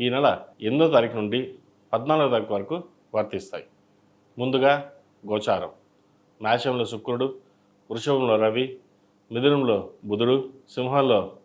ఈ నెల ఎనిమిదో తారీఖు నుండి పద్నాలుగో తారీఖు వరకు వర్తిస్తాయి. ముందుగా గోచారం. మేషంలో శుక్రుడు వృషభంలో రవి మిథునంలో బుధుడు సింహంలో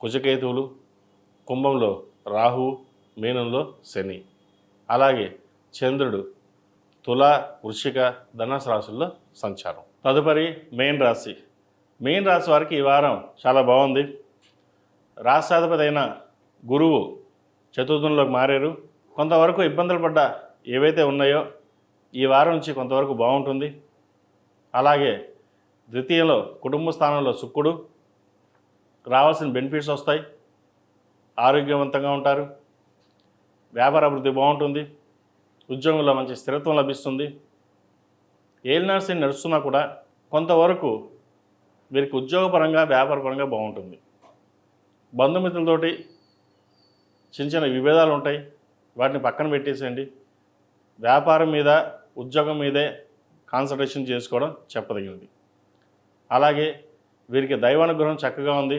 కుజకేతువులు కుంభంలో రాహువు మీనంలో శని. అలాగే చంద్రుడు తుల వృషిక ధనుసు రాశుల్లో సంచారం. తదుపరి మెయిన్ రాశి. మెయిన్ రాశి వారికి ఈ వారం చాలా బాగుంది. రాష్ట్రాధిపతి అయిన గురువు చతుర్థంలోకి మారారు. కొంతవరకు ఇబ్బందులు పడ్డ ఏవైతే ఉన్నాయో ఈ వారం నుంచి కొంతవరకు బాగుంటుంది. అలాగే ద్వితీయంలో కుటుంబ స్థానంలో శుక్రుడు రావాల్సిన బెనిఫిట్స్ వస్తాయి. ఆరోగ్యవంతంగా ఉంటారు. వ్యాపార అభివృద్ధి బాగుంటుంది. ఉద్యోగంలో మంచి స్థిరత్వం లభిస్తుంది. ఏలినాడ్స్ నడుస్తున్నా కూడా కొంతవరకు వీరికి ఉద్యోగపరంగా వ్యాపారపరంగా బాగుంటుంది. బంధుమిత్రులతోటి చిన్న చిన్న విభేదాలు ఉంటాయి. వాటిని పక్కన పెట్టేసేయండి. వ్యాపారం మీద ఉద్యోగం మీదే కాన్సన్ట్రేషన్ చేసుకోవడం చెప్పదగినది. అలాగే వీరికి దైవానుగ్రహం చక్కగా ఉంది.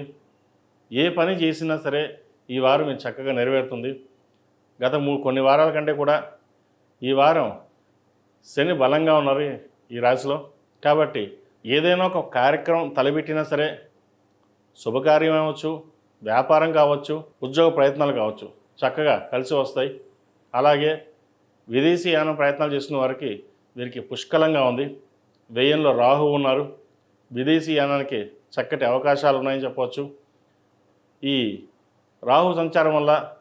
ఏ పని చేసినా సరే ఈ వారం మీరు చక్కగా నెరవేరుతుంది. గత మూ కొన్ని వారాల కంటే కూడా ఈ వారం శని బలంగా ఉన్నారు ఈ రాశిలో. కాబట్టి ఏదైనా ఒక కార్యక్రమం తలపెట్టినా సరే శుభకార్యం అవ్వచ్చు వ్యాపారం కావచ్చు ఉద్యోగ ప్రయత్నాలు కావచ్చు చక్కగా కలిసి వస్తాయి. అలాగే విదేశీ యానం ప్రయత్నాలు చేస్తున్న వారికి వీరికి పుష్కలంగా ఉంది. వ్యయంలో రాహు ఉన్నారు. విదేశీ యానానికి చక్కటి అవకాశాలు ఉన్నాయని చెప్పవచ్చు. ఈ రాహు సంచారం వల్ల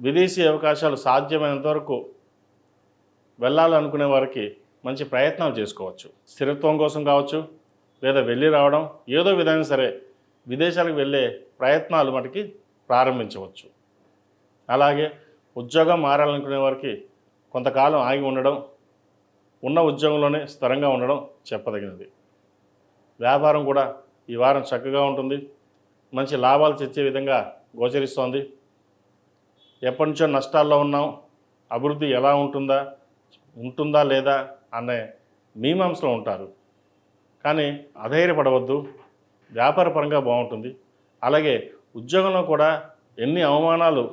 విదేశీ అవకాశాలు సాధ్యమైనంత వరకు వెళ్ళాలనుకునే వారికి మంచి ప్రయత్నాలు చేసుకోవచ్చు. స్థిరత్వం కోసం కావచ్చు లేదా వెళ్ళి రావడం ఏదో విధంగా సరే విదేశాలకు వెళ్ళే ప్రయత్నాలు మటుకి ప్రారంభించవచ్చు. అలాగే ఉద్యోగం మారాలనుకునే వారికి కొంతకాలం ఆగి ఉండడం ఉన్న ఉద్యోగంలోనే స్థిరంగా ఉండడం చెప్పదగినది. వ్యాపారం కూడా ఈ వారం చక్కగా ఉంటుంది. మంచి లాభాలు తెచ్చే విధంగా గోచరిస్తోంది. ఎప్పటి నుంచో నష్టాల్లో ఉన్నాం. అభివృద్ధి ఎలా ఉంటుందా ఉంటుందా లేదా అనే మీమాంసలో ఉంటారు. కానీ అధైర్యపడవద్దు. వ్యాపారపరంగా బాగుంటుంది. అలాగే ఉద్యోగంలో కూడా ఎన్ని అవమానాలు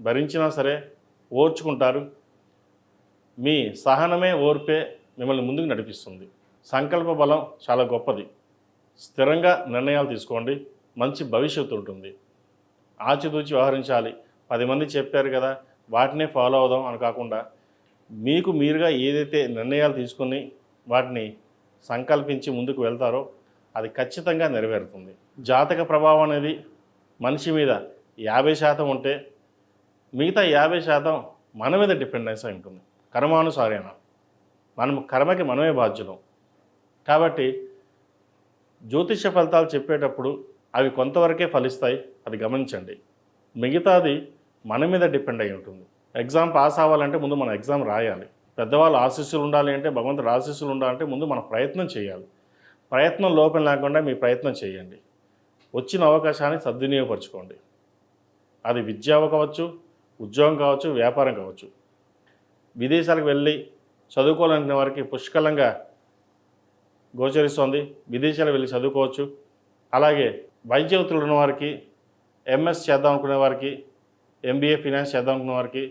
భరించినా సరే ఓర్చుకుంటారు. మీ సహనమే ఓర్పే మిమ్మల్ని ముందుకు నడిపిస్తుంది. సంకల్ప బలం చాలా గొప్పది. స్థిరంగా నిర్ణయాలు తీసుకోండి. మంచి భవిష్యత్తు ఉంటుంది. ఆచితూచి వ్యవహరించాలి. పది మంది చెప్పారు కదా వాటినే ఫాలో అవుదాం అని కాకుండా మీకు మీరుగా ఏదైతే నిర్ణయాలు తీసుకుని వాటిని సంకల్పించి ముందుకు వెళ్తారో అది ఖచ్చితంగా నెరవేరుతుంది. జాతక ప్రభావం అనేది మనిషి మీద యాభై శాతం ఉంటే మిగతా యాభై శాతం మన మీద డిపెండెన్స్ అయి ఉంటుంది. కర్మానుసారేణ మనం కర్మకి మనమే బాధ్యులం. కాబట్టి జ్యోతిష ఫలితాలు చెప్పేటప్పుడు అవి కొంతవరకే ఫలిస్తాయి. అది గమనించండి. మిగతాది మన మీద డిపెండ్ అయి ఉంటుంది. ఎగ్జామ్ పాస్ అవ్వాలంటే ముందు మన ఎగ్జామ్ రాయాలి. పెద్దవాళ్ళు ఆశీస్సులు ఉండాలి అంటే భగవంతుడు ఆశీస్సులు ఉండాలంటే ముందు మన ప్రయత్నం చేయాలి. ప్రయత్నం లోపం లేకుండా మీ ప్రయత్నం చేయండి. వచ్చిన అవకాశాన్ని సద్వినియోగపరచుకోండి. అది విద్య కావచ్చు ఉద్యోగం కావచ్చు వ్యాపారం కావచ్చు. విదేశాలకు వెళ్ళి చదువుకోవాలనుకునే వారికి పుష్కలంగా గోచరిస్తోంది. విదేశాలకు వెళ్ళి చదువుకోవచ్చు. అలాగే వైద్య వృత్తులు ఉన్న వారికి ఎంఎస్ చేద్దాం అనుకునే వారికి ఎంబీఏ ఫినాన్స్ చేద్దాం అనుకునే వారికి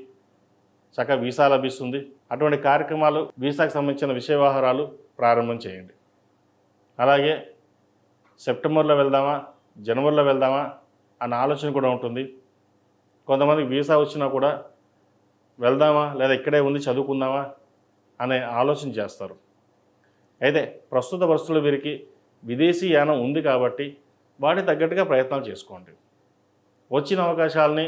చక్కగా వీసా లభిస్తుంది. అటువంటి కార్యక్రమాలు వీసాకు సంబంధించిన విషయ వ్యవహారాలు ప్రారంభం చేయండి. అలాగే సెప్టెంబర్లో వెళ్దామా జనవరిలో వెళ్దామా అన్న ఆలోచన కూడా ఉంటుంది. కొంతమందికి వీసా వచ్చినా కూడా వెళ్దామా లేదా ఇక్కడే ఉంది చదువుకుందామా అనే ఆలోచన చేస్తారు. అయితే ప్రస్తుత పరిస్థితుల్లో వీరికి విదేశీ యానం ఉంది కాబట్టి వాటికి తగ్గట్టుగా ప్రయత్నాలు చేసుకోండి. వచ్చిన అవకాశాలని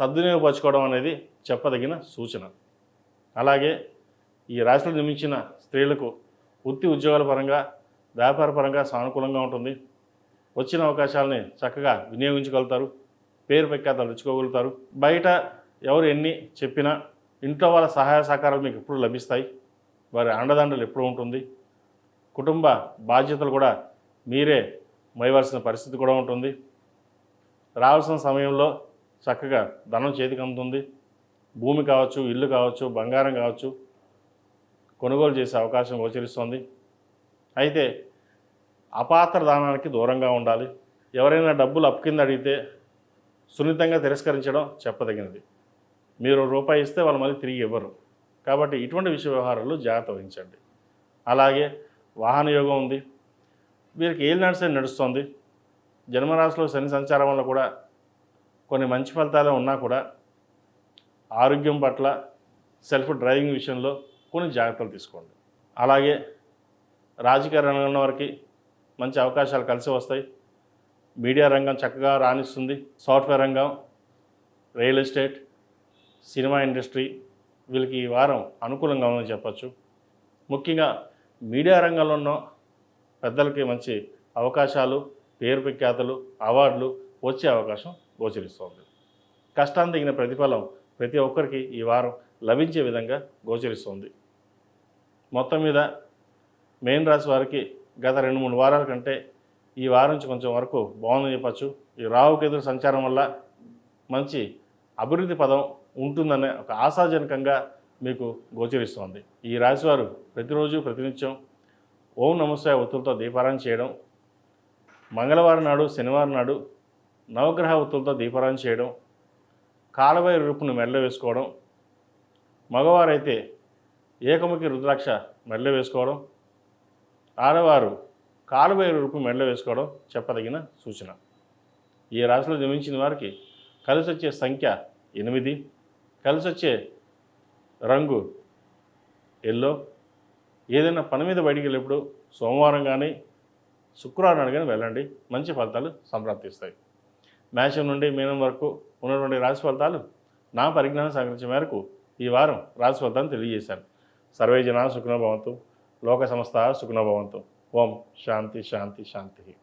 సద్వినియోగపరచుకోవడం అనేది చెప్పదగిన సూచన. అలాగే ఈ రాశిలో నిర్మించిన స్త్రీలకు వృత్తి ఉద్యోగాల పరంగా వ్యాపారపరంగా సానుకూలంగా ఉంటుంది. వచ్చిన అవకాశాలని చక్కగా వినియోగించగలుగుతారు. పేరు ప్రఖ్యాతలు తెచ్చుకోగలుగుతారు. బయట ఎవరు ఎన్ని చెప్పినా ఇంట్లో వాళ్ళ సహాయ సహకారాలు మీకు ఎప్పుడు లభిస్తాయి. వారి అండదండలు ఎప్పుడు ఉంటుంది. కుటుంబ బాధ్యతలు కూడా మీరే మోయవలసిన పరిస్థితి కూడా ఉంటుంది. రావాల్సిన సమయంలో చక్కగా ధనం చేతికి అందుతుంది. భూమి కావచ్చు ఇల్లు కావచ్చు బంగారం కావచ్చు కొనుగోలు చేసే అవకాశం గోచరిస్తుంది. అయితే అపాత్ర దానానికి దూరంగా ఉండాలి. ఎవరైనా డబ్బులు అప్పు కింద అడిగితే సున్నితంగా తిరస్కరించడం చెప్పదగినది. మీరు రూపాయి ఇస్తే వాళ్ళు మళ్ళీ తిరిగి ఇవ్వరు. కాబట్టి ఇటువంటి విషయ వ్యవహారాలు జాగ్రత్త వహించండి. అలాగే వాహన యోగం ఉంది. వీరికి ఏళ్ళు నడిసే నడుస్తుంది. జన్మరాశిలో శని సంచారం వల్ల కూడా కొన్ని మంచి ఫలితాలు ఉన్నా కూడా ఆరోగ్యం పట్ల సెల్ఫ్ డ్రైవింగ్ విషయంలో కొన్ని జాగ్రత్తలు తీసుకోండి. అలాగే రాజకీయ రంగంలో వారికి మంచి అవకాశాలు కలిసి వస్తాయి. మీడియా రంగం చక్కగా రాణిస్తుంది. సాఫ్ట్వేర్ రంగం రియల్ ఎస్టేట్ సినిమా ఇండస్ట్రీ వీళ్ళకి ఈ వారం అనుకూలంగా ఉందని చెప్పచ్చు. ముఖ్యంగా మీడియా రంగంలో ఉన్న పెద్దలకి మంచి అవకాశాలు పేరు ప్రఖ్యాతలు అవార్డులు వచ్చే అవకాశం గోచరిస్తోంది. కష్టాన్ని తగిన ప్రతిఫలం ప్రతి ఒక్కరికి ఈ వారం లభించే విధంగా గోచరిస్తుంది. మొత్తం మీద మెయిన్ రాశి వారికి గత రెండు మూడు వారాల కంటే ఈ వారం నుంచి కొంచెం వరకు బాగుందని చెప్పచ్చు. ఈ రావుకేతుల సంచారం వల్ల మంచి అభివృద్ధి పదం ఉంటుందనే ఒక ఆశాజనకంగా మీకు గోచరిస్తోంది. ఈ రాశివారు ప్రతిరోజు ప్రతినిత్యం ఓం నమస్య ఒత్తులతో దీపారాయణ చేయడం మంగళవారం నాడు శనివారం నాడు నవగ్రహ ఒత్తులతో దీపారాయణ చేయడం కాలవై రూపును మెల్ల వేసుకోవడం మగవారైతే ఏకముఖి రుద్రాక్ష మెల్ల వేసుకోవడం ఆడవారు కాలువై రూపు మెడలో వేసుకోవడం చెప్పదగిన సూచన. ఈ రాశిలో జన్మించిన వారికి కలిసి వచ్చే సంఖ్య ఎనిమిది. కలిసి వచ్చే రంగు ఎల్లో. ఏదైనా పని మీద బయటికి వెళ్ళినప్పుడు సోమవారం కానీ శుక్రవారం కానీ వెళ్ళండి. మంచి ఫలితాలు సంప్రాప్తిస్తాయి. మేషం నుండి మీనం వరకు ఉన్నటువంటి రాశి ఫలితాలు నా పరిజ్ఞానం సంగ్రహించే మేరకు ఈ వారం రాశి ఫలితాన్ని తెలియజేశాను సర్వే జనా సుఖనో లోక సంస్థ సుఖనభవంతు ఓం శాంతి శాంతి శాంతి.